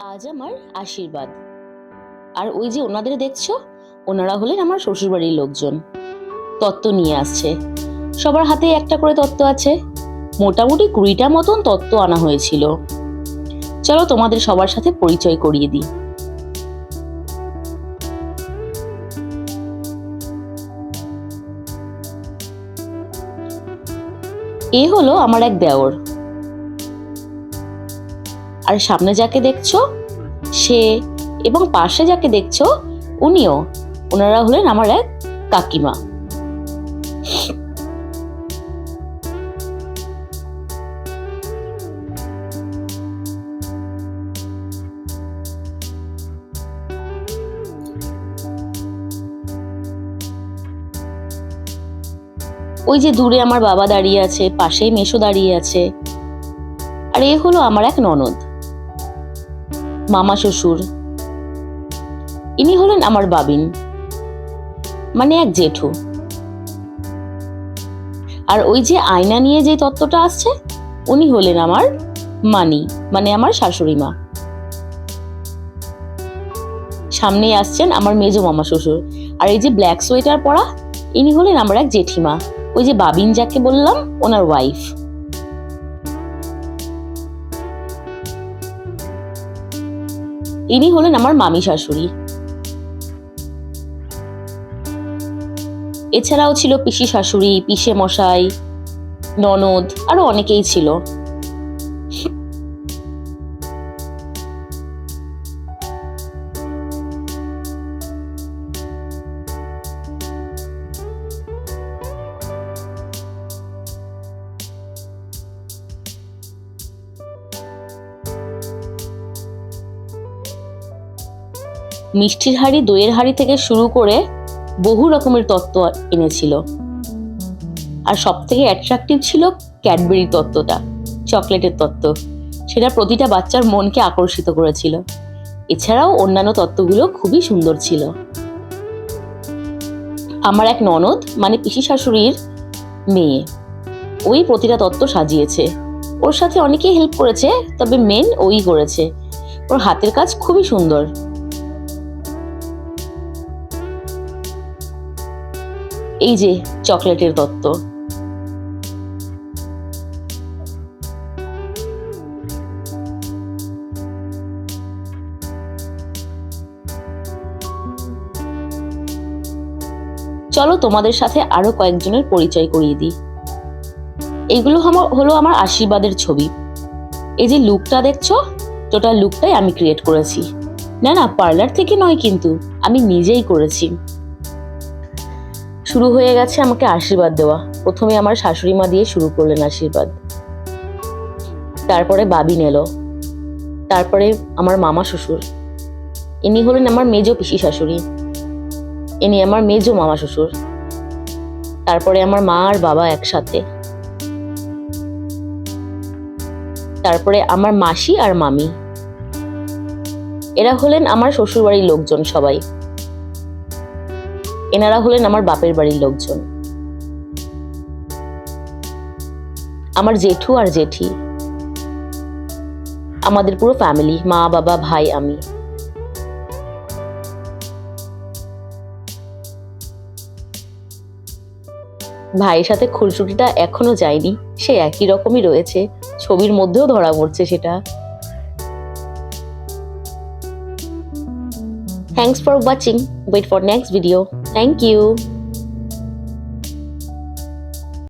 আজ আমার আশীর্বাদ। আর ওই যে ওনাদের দেখছ, ওনারা হলেন আমার শ্বশুরবাড়ির লোকজন। তত্ত্ব নিয়ে আসছে। সবার হাতে একটা করে তত্ত্ব আছে। মোটামুটি কুড়িটা মতন তত্ত্ব আনা হয়েছিল। চলো তোমাদের সবার সাথে পরিচয় করিয়ে দিই। এ হলো আমার এক দেওর। আর সামনে যাকে দেখছ, সে এবং পাশে যাকে দেখছ, উনিও। ওনারা হলেন আমার এক কাকিমা। ওই যে দূরে আমার বাবা দাঁড়িয়ে আছে, পাশেই মেশো দাঁড়িয়ে আছে। আর এ হলো আমার এক ননদ। মামা শ্বশুর। ইনি হলেন আমার বাবিন মানে এক জেঠু। আর ওই যে আয়না নিয়ে যে তত্ত্বটা আসছে, উনি হলেন আমার মানি মানে আমার শাশুড়ি মা। সামনে আসছেন আমার মেজো মামা শ্বশুর। আর এই যে ব্ল্যাক সোয়েটার পরা, ইনি হলেন আমার এক জেঠিমা। ওই যে বাবিন যাকে বললাম, ওনার ওয়াইফ ইনি হলেন আমার মামি শাশুড়ি। এছাড়াও ছিল পিসি শাশুড়ি পিসে মশাই ননদ, আরও অনেকেই ছিল। মিষ্টির হাড়ি, দইয়ের হাড়ি থেকে শুরু করে বহু রকমের তত্ত্ব এনেছিল। আর সব থেকে অ্যাট্রাকটিভ ছিল ক্যাডবেরি তত্ত্বটা, চকলেটের তত্ত্ব। সেটা প্রতিটা বাচ্চার মনকে আকর্ষিত করেছিল। এছাড়াও অন্যান্য তত্ত্বগুলো খুবই সুন্দর ছিল। আমার এক ননদ মানে পিসি শাশুড়ির মেয়ে, ওই প্রতিটা তত্ত্ব সাজিয়েছে। ওর সাথে অনেকেই হেল্প করেছে, তবে মেন ওই করেছে। ওর হাতের কাজ খুবই সুন্দর। এই যে চকলেটের তত্ত্ব। চলো তোমাদের সাথে আরও কয়েকজনের পরিচয় করিয়ে দিই। এগুলো হম- হলো আমার আশীর্বাদের ছবি। এই যে লুকটা দেখছ, টোটাল লুকটাই আমি ক্রিয়েট করেছি। না না, পার্লার থেকে নয় কিন্তু, আমি নিজেই করেছি। শুরু হয়ে গেছে আমাকে আশীর্বাদ দেওয়া। প্রথমে আমার শাশুড়ি মা দিয়ে শুরু করলেন আশীর্বাদ। তারপরে বাবিন এলো তারপরে আমার মামা শ্বশুর। ইনি হলেন আমার মেজ পিসি শাশুড়ি। ইনি আমার মেজ মামা শ্বশুর। তারপরে আমার মা আর বাবা একসাথে। তারপরে আমার মাসি আর মামি। এরা হলেন আমার শ্বশুরবাড়ির লোকজন সবাই। এনারা হলেন আমার বাপের বাড়ির লোকজন। আমার জেঠু আর জেঠি। আমাদের পুরো ফ্যামিলি মা, বাবা, ভাই, আমি। ভাইয়ের সাথে খুনসুটিটা এখনও যায়নি, সে একই রকমই রয়েছে, ছবির মধ্যেও ধরা পড়ছে সেটা। Thanks for watching wait for next video Thank you.